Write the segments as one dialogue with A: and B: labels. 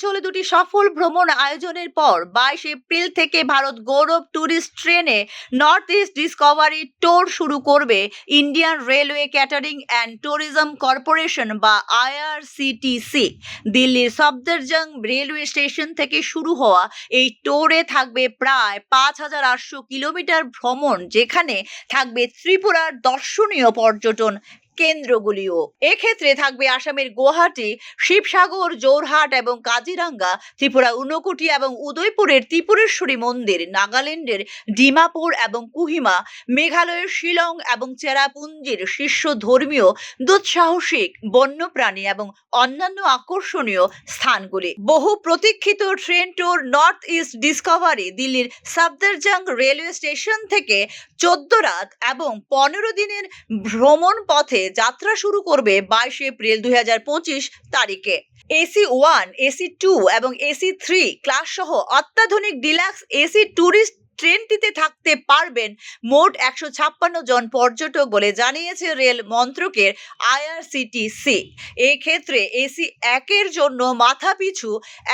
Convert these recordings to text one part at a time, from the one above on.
A: অঞ্চলে দুটি সফল ভ্রমণ আয়োজনের পর বাইশ এপ্রিল থেকে ভারত গৌরব ট্যুরিস্ট ট্রেনে নর্থ ইস্ট ডিসকভারি ট্যুর শুরু করবে Indian railway catering and tourism corporation বা আইআরসিটিসি। দিল্লির সফদরজং রেলওয়ে স্টেশন থেকে শুরু হওয়া এই টোরে থাকবে প্রায় পাঁচ হাজার আটশো কিলোমিটার ভ্রমণ, যেখানে থাকবে ত্রিপুরার দর্শনীয় পর্যটন কেন্দ্রগুলিও। এক্ষেত্রে থাকবে আসামের গুয়াহাটি, শিবসাগর জোরহাট এবং কাজিরাঙ্গা ত্রিপুরা ঊনকোটি এবং উদয়পুরের ত্রিপুরেশ্বরী মন্দির, নাগাল্যান্ডের ডিমাপুর এবং কুহিমা, মেঘালয়ের শিলং এবং চেরাপুঞ্জির শীর্ষ ধর্মীয়, দুঃসাহসিক, বন্যপ্রাণী এবং অন্যান্য আকর্ষণীয় স্থানগুলি। বহু প্রতীক্ষিত train tour, North East Discovery, দিল্লির সাফদারজাং রেলওয়ে স্টেশন থেকে চোদ্দ রাত এবং পনেরো দিনের ভ্রমণ পথে যাত্রা শুরু করবে বাইশে এপ্রিল দুই হাজার পঁচিশ তারিখে। এসি ওয়ান, এসি টু এবং এসি থ্রি ক্লাস সহ অত্যাধুনিক ডিলাক্স এসি ট্যুরিস্ট ট্রেনটিতে থাকতে পারবেন মোট একশো ছাপ্পান্ন জন পর্যটক বলে জানিয়েছে রেল মন্ত্রকের আইআরসিটিসি। এই ক্ষেত্রে এসি একের জন্য মাথাপিছু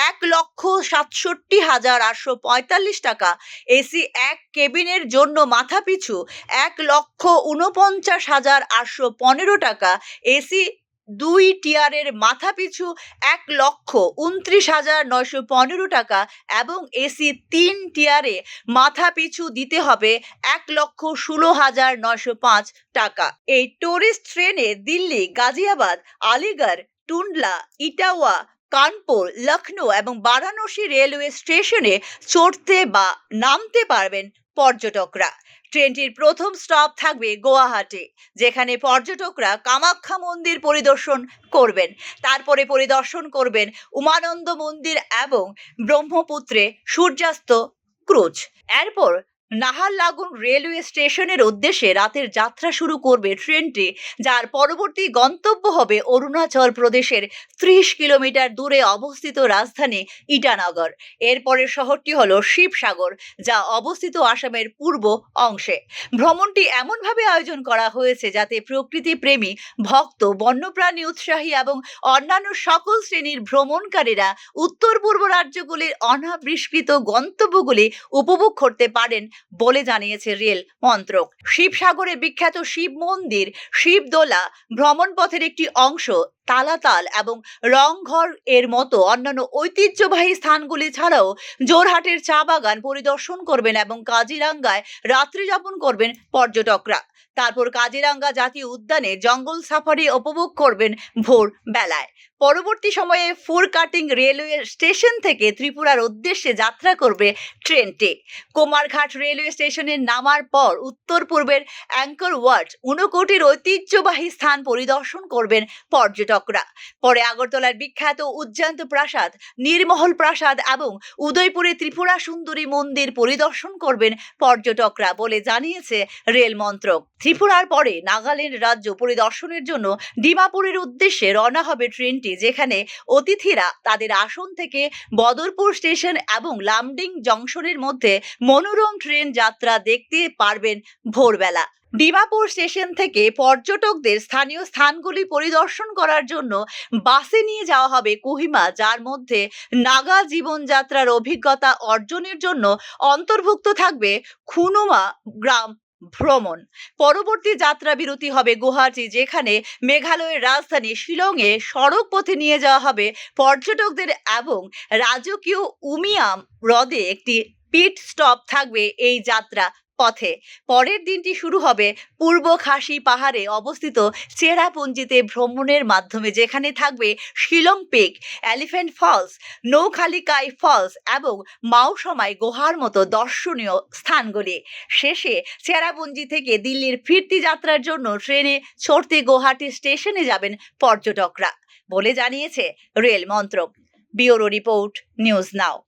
A: এক লক্ষ সাতষট্টি হাজার আটশো পঁয়তাল্লিশ টাকা। এসি এক কেবিনের জন্য মাথাপিছু এক লক্ষ উনপঞ্চাশ হাজার আটশো পনেরো টাকা। এসি দুই টিয়ারের মাথাপিছু এক লক্ষ উনত্রিশ হাজার নয়শো পনেরো টাকা এবং এসি তিন টিয়ারে মাথাপিছু দিতে হবে এক লক্ষ ষোলো হাজার নয়শো পাঁচ টাকা। এই টুরিস্ট ট্রেনে দিল্লি, গাজিয়াবাদ, আলিগড় টুন্ডলা ইটাওয়া কানপুর লখনৌ এবং বারাণসী রেলওয়ে স্টেশনে চড়তে বা নামতে পারবেন পর্যটকরা। ট্রেনটির প্রথম স্টপ থাকবে গুয়াহাটি, যেখানে পর্যটকরা কামাখ্যা মন্দির পরিদর্শন করবেন। তারপরে পরিদর্শন করবেন উমানন্দ মন্দির এবং ব্রহ্মপুত্রে সূর্যাস্ত ক্রুজ। এরপর নাহারলাগুন রেলওয়ে স্টেশনের উদ্দেশ্যে রাতের যাত্রা শুরু করবে ট্রেনটি, যার পরবর্তী গন্তব্য হবে অরুণাচল প্রদেশের ত্রিশ কিলোমিটার দূরে অবস্থিত রাজধানী ইটানগর। এরপরের শহরটি হল শিবসাগর, যা অবস্থিত আসামের পূর্ব অংশে। ভ্রমণটি এমনভাবে আয়োজন করা হয়েছে যাতে প্রকৃতি প্রেমী ভক্ত, বন্যপ্রাণী উৎসাহী এবং অন্যান্য সকল শ্রেণির ভ্রমণকারীরা উত্তর পূর্ব রাজ্যগুলির অনাবিষ্কৃত গন্তব্যগুলি উপভোগ করতে পারেন বলে জানিয়েছে রেল মন্ত্রক। শিবসাগরে বিখ্যাত শিব মন্দির শিবদোলা ভ্রমণ পথের একটি অংশ তালাতাল এবং রংঘর এর মতো অন্যান্য ঐতিহ্যবাহী স্থানগুলি ছাড়াও জোরহাটের চা বাগান পরিদর্শন করবেন এবং কাজিরাঙ্গায় রাত্রি যাপন করবেন পর্যটকরা। তারপর কাজিরাঙ্গা জাতীয় উদ্যানে জঙ্গল সাফারি উপভোগ করবেন ভোর বেলায়। পরবর্তী সময়ে ফুর কাটিং রেলওয়ে স্টেশন থেকে ত্রিপুরার উদ্দেশ্যে যাত্রা করবে ট্রেনটি। কুমারঘাট রেলওয়ে স্টেশনে নামার পর উত্তর পূর্বের অ্যাঙ্কর ওয়ার্ড ঊনকোটির ঐতিহ্যবাহী স্থান পরিদর্শন করবেন পর্যটকরা পরে আগরতলার বিখ্যাত উজ্জান্ত প্রাসাদ নির্মহল প্রাসাদ এবং উদয়পুরে ত্রিপুরা সুন্দরী মন্দির পরিদর্শন করবেন পর্যটকরা বলে জানিয়েছে রেল মন্ত্রক। ত্রিপুরার পরে নাগাল্যান্ড রাজ্য পরিদর্শনের জন্য ডিমাপুরের উদ্দেশ্যে রওনা হবে ট্রেনটি, যেখানে অতিথিরা তাদের আসন থেকে বদরপুর স্টেশন এবং লামডিং জংশনের মধ্যে মনোরম ট্রেন যাত্রা দেখতে পারবেন ভোরবেলা। ডিমাপুর স্টেশন থেকে পর্যটকদের স্থানীয় স্থানগুলি পরিদর্শন করার জন্য বাসে নিয়ে যাওয়া হবে কোহিমা, যার মধ্যে নাগা জীবনযাত্রার অভিজ্ঞতা অর্জনের জন্য অন্তর্ভুক্ত থাকবে খুনুমা গ্রাম ভ্রমণ। পরবর্তী যাত্রা বিরতি হবে গুয়াহাটি, যেখানে মেঘালয়ের রাজধানী শিলংয়ে সড়ক পথে নিয়ে যাওয়া হবে পর্যটকদের এবং রাজকীয় উমিয়াম হ্রদে একটি পিট স্টপ থাকবে এই যাত্রা পথে। পরের দিনটি শুরু হবে পূর্ব খাসি পাহাড়ে অবস্থিত চেরাপুঞ্জিতে ভ্রমণের মাধ্যমে, যেখানে থাকবে Shillong peak elephant falls Nohkalikai falls এবং মাউসমাই গুহার মতো দর্শনীয় স্থানগুলি। শেষে চেরাপুঞ্জি থেকে দিল্লির ফিরতি যাত্রার জন্য ট্রেনে চড়তে গুয়াহাটি স্টেশনে যাবেন পর্যটকরা, বলে জানিয়েছে রেল মন্ত্রক। Bureau report, news now.